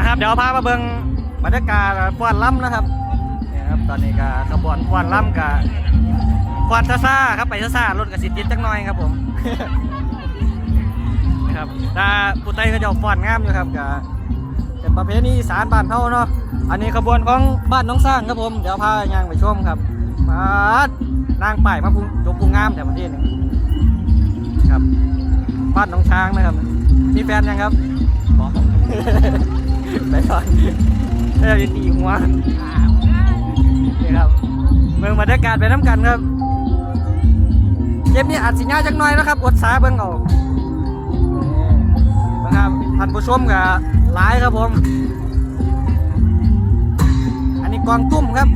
นะครับเดี๋ยวพามาเบิ่งบรรยากาศฟ้อนล่ำนะครับเนี่ยครับตอนนี้ก็ขบวนฟ้อนล่ำกับฟ้อนซ่าๆครับไปซ่าๆรถกับสิติดจักหน่อยครับผมนะครับถ้าผู้ไตก็จะฟ้อนงามอยู่ครับกับเป็นประเพณีสานบ้านเฮาเนาะอันนี้ขบวนของบ้านน้องสร้างครับผมเดี๋ยวพาย่างไปชมครับมานางป่ายมาพุงยกพุงงามแต่ประเทศหนึงครับบ้านน้องช้างนะครับ มีแฟนยังครับบอก ไปก่อนเดี๋ยวจะตีหัวนี่ครับเมืองบรรยากาศไปน้ำกันครับเกมนี้อัดสิญญาจังหน่อยนะครับอดสาเบิ่งเอานี่นะครับท่านผู้ชมกับหลายครับผม อันนี้กองตุ้มครับ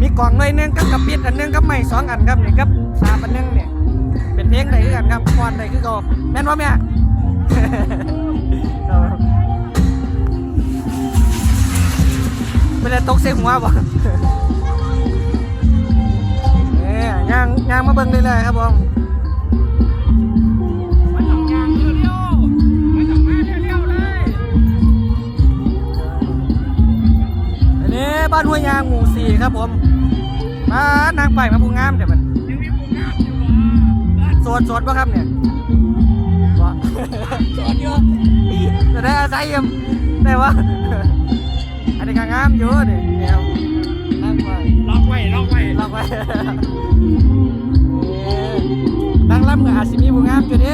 มีกองหน่วยนึงกับกระปิดอันหนึงกับไม้สองอันครับนี่กับสามอันนึงเนี่ยเป็นเพลงใดคือกันครับฟอนใดคือเก็แม่นว่าแม่ ไม่ได้ตกเสียหัวบ่เนี่ยย่างย่างมาเบิ่งเรื่อยๆครับผมมันต้องยางเร็วๆมันต้องมาเร็วๆเลยอันนี้บ้านห้วยยางหมู่สี่ครับผมมานางไปมาพูงามเดี๋ยวมันยังมีผู้งามอยู่บ่โสดโสดป่ะครับเนี่ยบ่โสดเยอะจะได้อาศัยเยี่ยมได้วะ อันนี้ก็งามอยู่นี่เดี๋ยวนั่งไว้ล็อกไว้ล็อกไว้ล็อกไปนั่งล่ำกับอาจสิมีผู้งามอยู่ดิ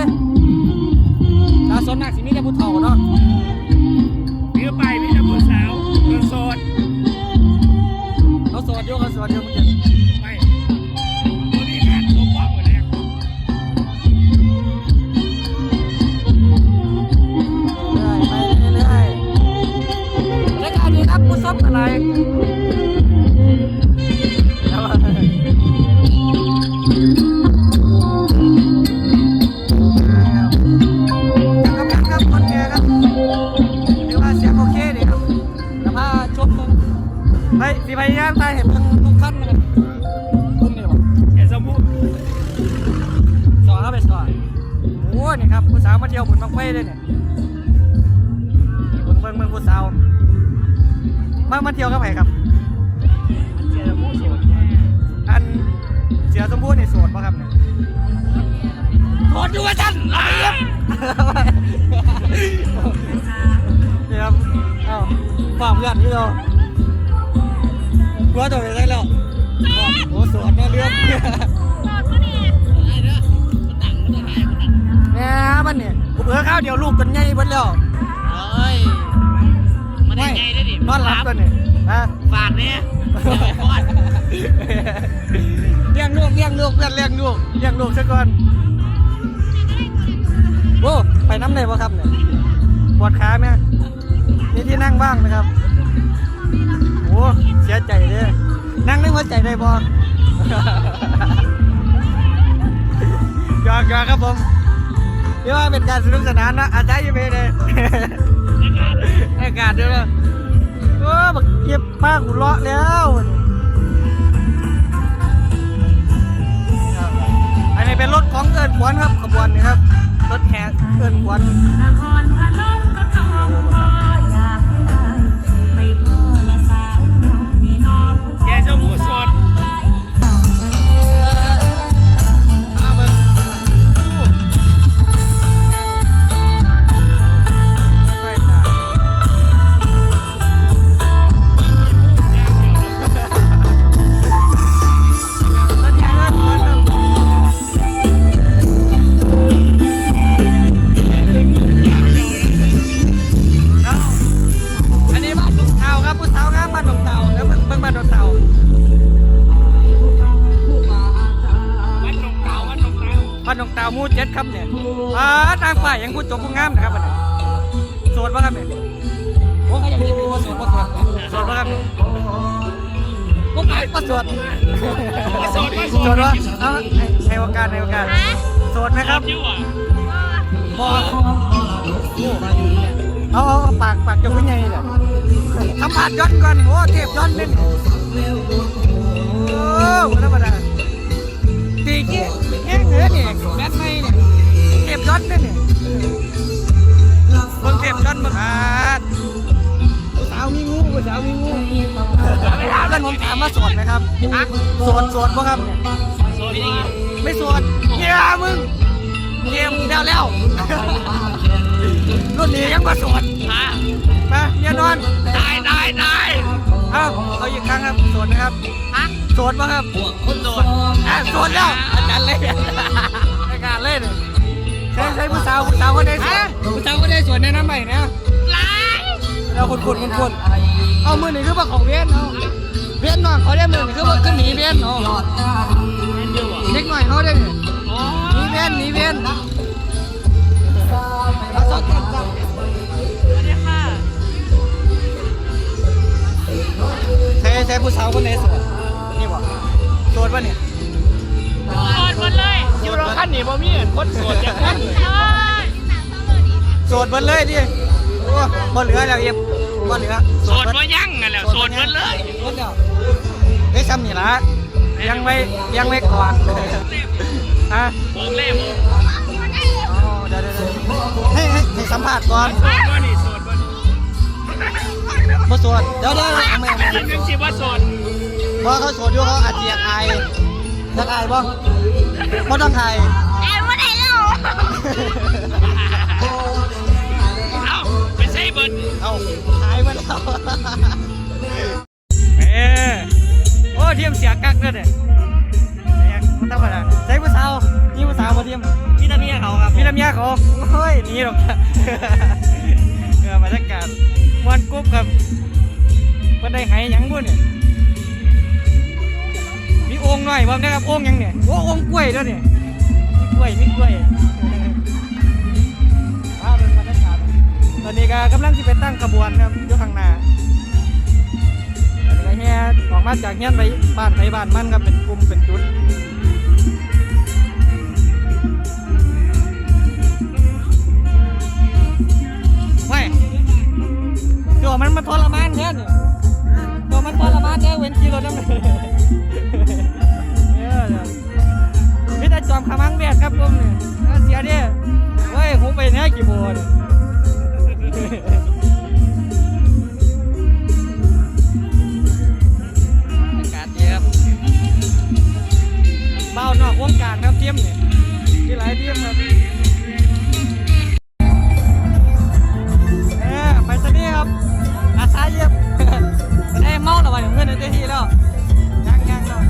ตาสนนักสิมีแต่ผู้เฒ่าเนาะถือไปมีแต่ผู้สาวคนโสดเขาโสดอยู่เขาโสดอยู่มึงจะ นี่ครับผู้สาวมาเที่ยวบุญบังไฟเลยเนี่ยเบิ่งเบิ่งเบิ่งผู้สาวมามาเที่ยวกับใครครับเจอผู้โสดอันเสือสมบูรณ์นี่โสดป่ะครับเนี่ยโสดอยู่ว่าจันไอ้เหี้ยนี่ครับเอ้าฝากเพื่อนที่เรากลัวตัวไปได้แล้วโอ้โสดมาเรื่อง แหม่มันเนี่ยกูเผื่อข้าวเดียวลูกจนใหญ่เบิดแล้วเอ้ยมันได้ไงได้ดินอนหลับตัวนี่ฮะฝากเนี่ยอย่าไปฟอดเลี้ยงลูกเลี้ยงลูกเพื่อนเลี้ยงลูกเลี้ยงลูกซะก่อนโอ้ไปน้ำไหนบ่ครับเนี่ยปวดขาไหมมีที่นั่งบ้างนะครับโอ้เสียใจเลยนั่งในหัวใจได้บ่หยอกหยอกครับผม เรียกว่าเป็นการสนุกสนานนะอาจารย์ยังไปเลยอากาศด้วยนะโอ้บักเก็บป้ากูเลาะแล้วอันนี้เป็นรถของเอิญขวัญครับขบวนนี้ครับรถแห่เอิญขวัญนครพนมานดงเตาหมู่เจ็ดครับเนี่ยอ่าทางฝ่ายยังพูดจบผู้งามนะครับอันนี้โสดป่ะครับเนี่ยโอ้เขายังมีเป็นโสดป่ะโสดป่ะครับเนี่ยโอ้ยป่ะโสดโสดว่าโสโสดดวะเอาให้ให้โอกาสให้โอกาสโสดไหมครับอยู่อะพอเอาเอาเอาปากปากจะขึ้นยังไงเนี่ยทำปากย้อนก่อนโอ้เทพย้อนเล่นโอ้ไม่ธรรมดาตีเกี้ยแง่งเหนือ ดไม่เนี่ยเทปย้อนดเนี่ยเบิ่งเทย้อนบิ่งอาดสาวีงูสาวมีงูไม่ถามกันผมถามว่าสวดไหมครับอะสดสดปะครับไม่สวดเนี่ยมึงเกมเดาแล้วรุ่นนี้ยังมาสวดมาเมียนอนได้ได้ได้เอาเอาอีกครั้งครับสวดนะครับฮะสดปะครับคนโสวดแล้วอาจารย์เลย รายการเล่นใช้ใช้ผู้สาวผู้สาวคนใดสวยผู้สาวคนใดสวยในน้ำใหม่นะไล่เราคุณคุณคุณคุณเอามือหนึ่งคือว่าของเวียนเอาเวียนนอนเขาได้มือหนึ่งคือว่าขึ้นหนีเวียนเอาเด็กหน่อยเขาได้เนี่ยโอ้หนีเวียนหนีเวียนเอาสดกันจ้ะสวัสดีค่ะใช้ใช้ผู้สาวคนใดสวยนี่บ่โสดป่ะเนี่ย นนี้บ่มีเห็นคนโสดจังคนโสดเบิดเลยดิโอ้บ่เหลือแล้วเอ็มบ่เหลือโสดบ่ยั่งกันแล้วโสดหมดเลยหมดแล้วไอ้ซ้ำนี่ละยังไว้ยังไว้ก่อนฮะผมเล่ผมอ๋อเดี๋ยวเดี๋ยวเดี๋ยวให้ให้ให้สัมภาษณ์ก่อนโสดบ่นี่โสดบ่นี่บ่โสดเดี๋ยวเดี๋ยวเอาไม่เอาไม่คิดนึงสิว่าโสดเพราะเขาโสดอยู่เขาอาจจะอยากอาย อยากอายบ่บ่ต้องอายเอ้าไปใส่เบิร์ดเอาอายมาแล้วเอ้โอ้ทีมเสียกักเด้อเนี่ยเนี่ยมันธรรมดาใส่ผู้สาวนี่ผู้สาวบ่ทีมพี่ตาเมียเขาครับมีน้ำยาเขาโอ้ยหนี่หรอกเออบรรยากาศมวนกรุ๊บครับเพิ่นได้ไหหยังบุ่เนี่ยมี โอ่งหน่อยบ่นะครับโอ่งยังเนี่ยโอ้โอ่งกล้วยด้วยเนี่ยมีกล้วยมีกล้วยว้าวเป็นบรรยากาศตอนนี้ก็กำลังที่ไปตั้งขบวนครับอยู่ข้างหน้าแล้ก็แห่ออกมาจากเฮียนไปบ้านไปบ้านมันครับเป็นกลุ่มเป็นจุดเว้ยตัวมันมันทรมานแค่เนี่ตัวมันทรมานแค่เว้นขี่รถน้ำเลย กี่อากาศดีครัเบ้านอกวงการครับเทียมเนี่ยมีหลายเทียมครับเออไปซะนี่ครับ อาซาเยี่ยมไอ้เมาแล้ววันเงินในเต็มที่แล้วยังยังเลย